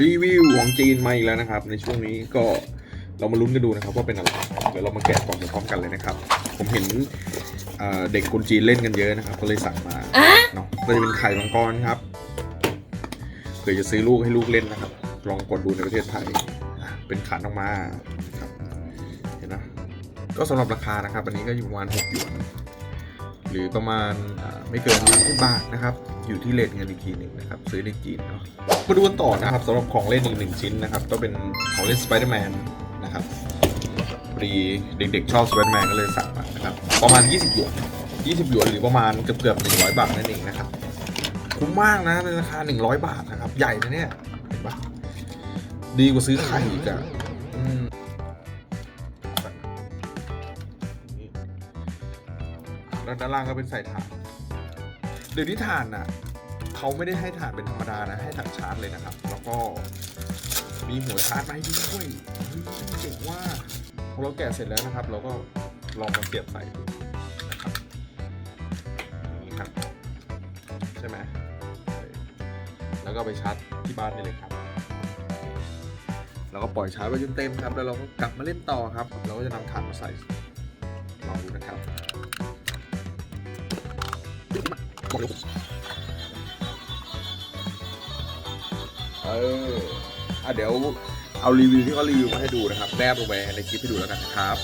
รีวิวของจีนมาอีกแล้วนะครับ ในช่วงนี้ก็เรามาลุ้นกันดูนะครับว่าเป็นอะไรเดี๋ยวเรามาแกะกล่องพร้อมกันเลยนะครับ ผมเห็นเอ่อเด็กคนจีนเล่นกันเยอะนะครับ ก็เลยสั่งมาเนาะก็จะเป็นไข่มังกรครับเผื่อจะซื้อลูกให้ลูกเล่นนะครับ ลองกดดูในประเทศไทยอะเป็นขันออกมาครับเห็นนะก็สำหรับราคานะครับ อันนี้ก็อยู่ประมาณ6หยวน หรือประมาณไม่เกิน20บาทนะครับ อยู่ที่เลทเงินอีกทีหนึ่งนะครับ ซื้อในจีนเนาะมาดูกันต่อนะครับสำหรับของเล่นอีกหนึ่งชิ้นนะครับ ก็เป็นของเล่นสไปเดอร์แมนนะครับพอดีเด็กๆชอบสไปเดอร์แมนก็เลยสั่งมานะครับ ประมาณ 20 หยวน 20 หยวนหรือประมาณเกือบๆ100 บาทนั่นเองนะครับ คุ้มมากนะในราคา 100 บาทนะครับ ใหญ่นะเนี่ยเห็นปะดีกว่าซื้อไข่อีกอะ แล้วด้านล่างก็เป็นใส่ถ่านเดี๋ยวนี้ถ่านอะเขาไม่ได้ให้ถ่านเป็นธรรมดานะให้ถ่านชาร์จเลยนะครับ แล้วก็มีหัวชาร์จมาให้ด้วยเฮ้ยเจ๋งว่าพอเราแกะเสร็จแล้วนะครับ เราก็ลองมาเสียบใส่ดูนะครับนี้ครับ ใช่ไหมแล้วก็ไปชาร์จที่บ้านได้เลยครับแล้วก็ปล่อยชาร์จไว้จนเต็มครับ แล้วเราก็กลับมาเล่นต่อครับ เราก็จะนำถ่านมาใส่ เอออะเดี๋ยวเอารีวิวที่เขารีวิวมาให้ดูนะครับ แนบลงไปในคลิปให้ดูแล้วกันนะครับ